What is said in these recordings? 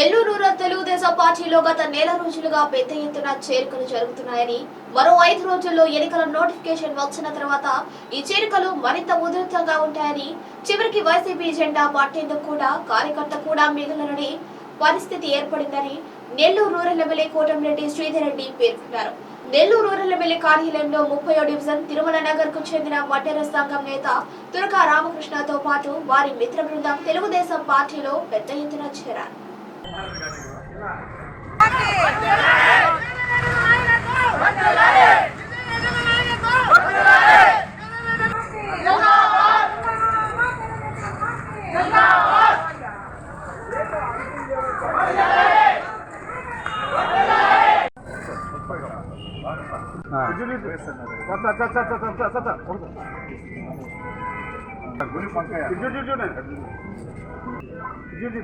Nellore rural Telugu Desam పార్టీలో గత నెల రోజులుగా పెద్ద ఎత్తున చేరికలు జరుగుతున్నాయని మరో ఐదు రోజుల్లో ఎన్నికల నోటిఫికేషన్ వచ్చిన తర్వాత ఈ చేరికలు మరింత ఉధృతంగా ఉంటాయని చివరికి వైసీపీ జెండా పట్టేందుకు కూడా కార్యకర్త కూడా మిగలనని పరిస్థితి ఏర్పడిందని నెల్లూరు రూరల్ ఎమ్మెల్యే కోటంరెడ్డి శ్రీధర్ రెడ్డి పేర్కొన్నారు. నెల్లూరు రూరల్ ఎమ్మెల్యే కార్యాలయంలో ముప్పయో డివిజన్ తిరుమల నగర్కు చెందిన వడ్డెర సంఘం నేత తురక రామకృష్ణతో పాటు వారి మిత్ర బృందం తెలుగుదేశం పార్టీలో పెద్ద ఎత్తున చేరారు.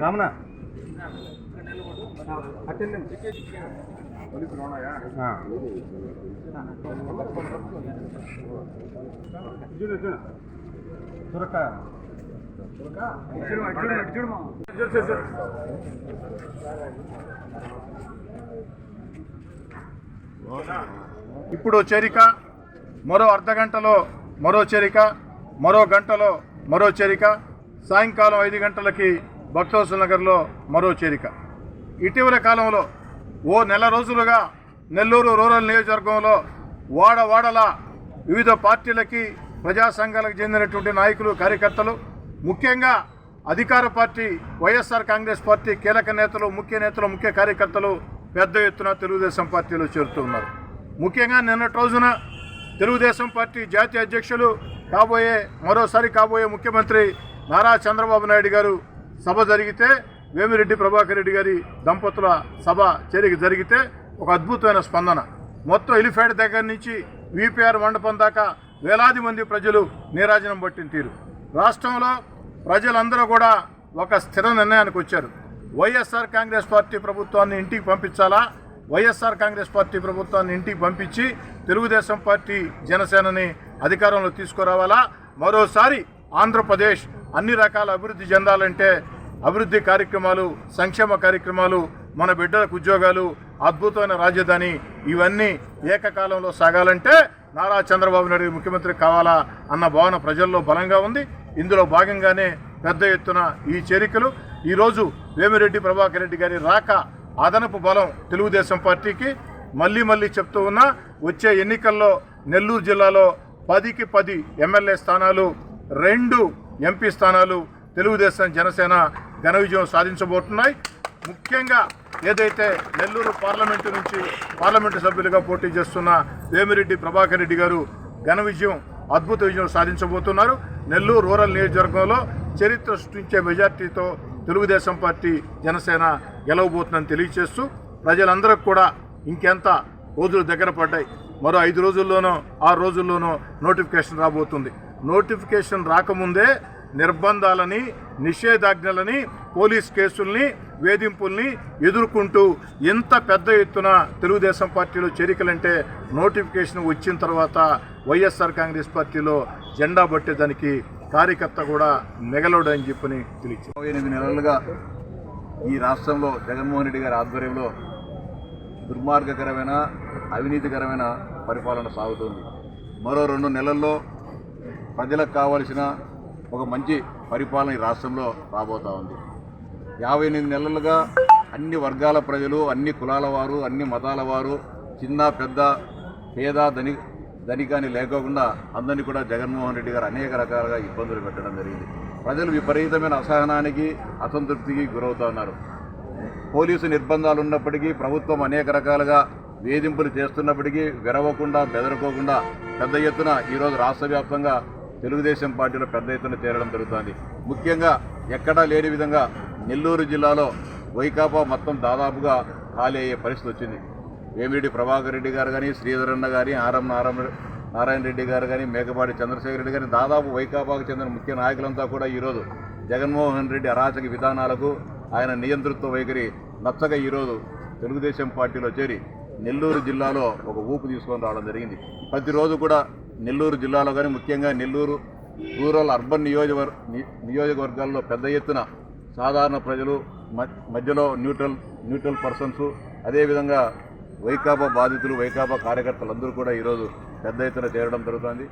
రామనా? తురక ఇప్పుడు చేరిక మరో అర్ధ గంటలో మరో చేరిక మరో గంటలో మరో చేరిక సాయంకాలం ఐదు గంటలకి భక్తవసల నగర్లో మరో చేరిక. ఇటీవల కాలంలో ఓ నెల రోజులుగా నెల్లూరు రూరల్ నియోజకవర్గంలో వాడ వాడల వివిధ పార్టీలకి ప్రజా సంఘాలకు చెందినటువంటి నాయకులు కార్యకర్తలు ముఖ్యంగా అధికార పార్టీ వైఎస్ఆర్ కాంగ్రెస్ పార్టీ కీలక నేతలు ముఖ్య నేతలు ముఖ్య కార్యకర్తలు పెద్ద ఎత్తున తెలుగుదేశం పార్టీలో చేరుతున్నారు ముఖ్యంగా నిన్నటి రోజున తెలుగుదేశం పార్టీ జాతీయ అధ్యక్షులు కాబోయే మరోసారి కాబోయే ముఖ్యమంత్రి నారా చంద్రబాబు నాయుడు గారు సభ జరిగితే వేమిరెడ్డి ప్రభాకర్ రెడ్డి గారి దంపతుల సభ చేరిక జరిగితే ఒక అద్భుతమైన స్పందన. మొత్తం ఎలిఫెడ్ దగ్గర నుంచి విపిఆర్ మండపం దాకా వేలాది మంది ప్రజలు నీరాజనం పట్టిన తీరు రాష్ట్రంలో ప్రజలందరూ కూడా ఒక స్థిర నిర్ణయానికి వచ్చారు. వైఎస్ఆర్ కాంగ్రెస్ పార్టీ ప్రభుత్వాన్ని ఇంటికి పంపించాలా? వైఎస్ఆర్ కాంగ్రెస్ పార్టీ ప్రభుత్వాన్ని ఇంటికి పంపించి తెలుగుదేశం పార్టీ జనసేనని అధికారంలో తీసుకురావాలా? మరోసారి ఆంధ్రప్రదేశ్ అన్ని రకాల అభివృద్ధి చెందాలంటే అభివృద్ధి కార్యక్రమాలు సంక్షేమ కార్యక్రమాలు మన బిడ్డలకు ఉద్యోగాలు అద్భుతమైన రాజధాని ఇవన్నీ ఏకకాలంలో సాగాలంటే నారా చంద్రబాబు నాయుడు ముఖ్యమంత్రి కావాలా అన్న భావన ప్రజల్లో బలంగా ఉంది. ఇందులో భాగంగానే పెద్ద ఎత్తున ఈ చేరికలు. ఈరోజు వేమిరెడ్డి ప్రభాకర్ రెడ్డి గారి రాక అదనపు బలం తెలుగుదేశం పార్టీకి మళ్ళీ మళ్ళీ చెప్తూ ఉన్నా వచ్చే ఎన్నికల్లో నెల్లూరు జిల్లాలో పదికి పది ఎమ్మెల్యే స్థానాలు రెండు ఎంపీ స్థానాలు తెలుగుదేశం జనసేన ఘన విజయం సాధించబోతున్నాయి. ముఖ్యంగా ఏదైతే నెల్లూరు పార్లమెంటు నుంచి పార్లమెంటు సభ్యులుగా పోటీ చేస్తున్న వేమిరెడ్డి ప్రభాకర్ రెడ్డి గారు ఘన విజయం అద్భుత విజయం సాధించబోతున్నారు. నెల్లూరు రూరల్ నియోజకవర్గంలో చరిత్ర సృష్టించే మెజార్టీతో తెలుగుదేశం పార్టీ జనసేన గెలవబోతుందని తెలియజేస్తూ ప్రజలందరికీ కూడా ఇంకెంత రోజులు దగ్గర పడ్డాయి. మరో ఐదు రోజుల్లోనో ఆరు రోజుల్లోనో నోటిఫికేషన్ రాబోతుంది. నోటిఫికేషన్ రాకముందే నిర్బంధాలని నిషేధాజ్ఞలని పోలీస్ కేసుల్ని వేధింపుల్ని ఎదుర్కొంటూ ఎంత పెద్ద ఎత్తున తెలుగుదేశం పార్టీలో చేరికలంటే నోటిఫికేషన్ వచ్చిన తర్వాత వైఎస్ఆర్ కాంగ్రెస్ పార్టీలో జెండా పట్టేదానికి కార్యకర్త కూడా మిగలడని చెప్పని తెలియచారు ఎనిమిది నెలలుగా ఈ రాష్ట్రంలో జగన్మోహన్ రెడ్డి గారి ఆధ్వర్యంలో దుర్మార్గకరమైన అవినీతికరమైన పరిపాలన సాగుతుంది. మరో రెండు నెలల్లో ప్రజలకు కావలసిన ఒక మంచి పరిపాలన ఈ రాష్ట్రంలో రాబోతూ ఉంది. యాభై ఎనిమిది నెలలుగా అన్ని వర్గాల ప్రజలు అన్ని కులాల వారు అన్ని మతాల వారు చిన్న పెద్ద పేద ధని ధనికాని లేకోకుండా అందరినీ కూడా జగన్మోహన్ రెడ్డి గారు అనేక రకాలుగా ఇబ్బందులు పెట్టడం జరిగింది. ప్రజలు విపరీతమైన అసహనానికి అసంతృప్తికి గురవుతూ ఉన్నారు. పోలీసు నిర్బంధాలు ఉన్నప్పటికీ ప్రభుత్వం అనేక రకాలుగా వేధింపులు చేస్తున్నప్పటికీ విరవకుండా బెదరకోకుండా పెద్ద ఎత్తున ఈరోజు రాష్ట్ర వ్యాప్తంగా తెలుగుదేశం పార్టీలో పెద్ద ఎత్తున చేరడం జరుగుతుంది. ముఖ్యంగా ఎక్కడా లేని విధంగా నెల్లూరు జిల్లాలో వైకాపా మొత్తం దాదాపుగా ఖాళీ అయ్యే పరిస్థితి వచ్చింది. వేమిరెడ్డి ప్రభాకర్ రెడ్డి గారు కానీ శ్రీధరన్న గారి ఆరం నారాయణ నారాయణ రెడ్డి గారు కానీ మేకపాటి చంద్రశేఖర రెడ్డి గారి దాదాపు వైకాపాకు చెందిన ముఖ్య నాయకులంతా కూడా ఈరోజు జగన్మోహన్ రెడ్డి అరాచక విధానాలకు ఆయన నియంతృత్వ వైఖరి నచ్చక ఈరోజు తెలుగుదేశం పార్టీలో చేరి నెల్లూరు జిల్లాలో ఒక ఊపు తీసుకొని రావడం జరిగింది. ప్రతిరోజు కూడా నెల్లూరు జిల్లాలో కానీ ముఖ్యంగా నెల్లూరు రూరల్ అర్బన్ నియోజకవర్ ని- నియోజకవర్గాల్లో పెద్ద ఎత్తున సాధారణ ప్రజలు మ- మధ్యలో న్యూట్రల్ న్యూట్రల్ పర్సన్స్ అదేవిధంగా వైకాపా బాధితులు వైకాపా కార్యకర్తలు అందరూ కూడా ఈరోజు పెద్ద ఎత్తున చేరడం జరుగుతుంది.